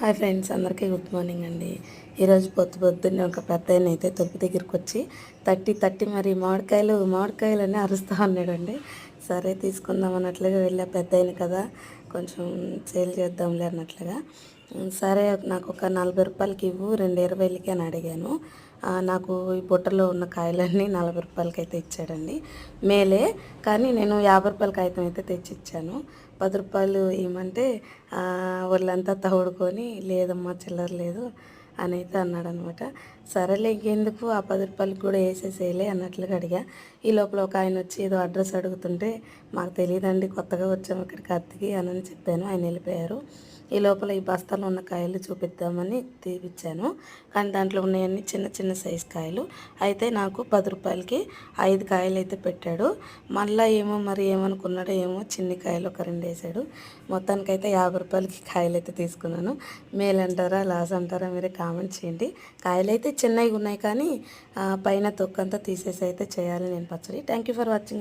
Hi friends అందరికీ good morning అండి. ఈరోజు పొద్దు పొద్దున్నే ఒక పెద్ద ఆయన అయితే తొప్పు దగ్గరికి వచ్చి తట్టి తట్టి మరి మామిడికాయలు మామిడికాయలు అని అరుస్తూ ఉన్నాడండి. సరే తీసుకుందాం అన్నట్లుగా వెళ్ళా. పెద్ద కదా కొంచెం సేల్ చేద్దాంలే అన్నట్లుగా. సరే నాకు ఒక నలభై రూపాయలకి ఇవ్వు రెండు ఇరవైలకి అని అడిగాను. నాకు ఈ బుట్టలో ఉన్న కాయలన్నీ నలభై రూపాయలకి అయితే ఇచ్చాడండి. మేలే కానీ నేను యాభై రూపాయల కాగితం అయితే తెచ్చి ఇచ్చాను పది రూపాయలు ఇవ్వమంటే వాళ్ళంతా తవుడుకొని లేదమ్మా చిల్లర లేదు. అని అయితే అన్నాడు అనమాట సరేలే ఇంకెందుకు ఆ పది రూపాయలకి కూడా వేసేసేయలే అన్నట్లుగా అడిగా. ఈ లోపల ఒక ఆయన వచ్చి ఏదో అడ్రస్ అడుగుతుంటే మాకు తెలియదండి కొత్తగా వచ్చాము ఇక్కడికి అత్తికి అని చెప్పాను. ఆయన వెళ్ళిపోయారు. ఈ లోపల ఈ బస్తాలో ఉన్న కాయలు చూపిద్దామని తీపిచ్చాను. కానీ దాంట్లో ఉన్నాయన్నీ చిన్న చిన్న సైజు కాయలు. అయితే నాకు పది రూపాయలకి ఐదు కాయలు అయితే పెట్టాడు. మళ్ళీ ఏమో మరి ఏమనుకున్నాడో ఏమో చిన్ని కాయలు ఒక రెండు వేసాడు. మొత్తానికైతే యాభై రూపాయలకి కాయలు అయితే తీసుకున్నాను. మేలు అంటారా లాస్ అంటారా మీరే కామెంట్ చేయండి కాయలు అయితే చిన్నవి ఉన్నాయి కానీ పైన తొక్కంతా తీసేసి అయితే చేయాలి నేను పచ్చడి. Thank you for watching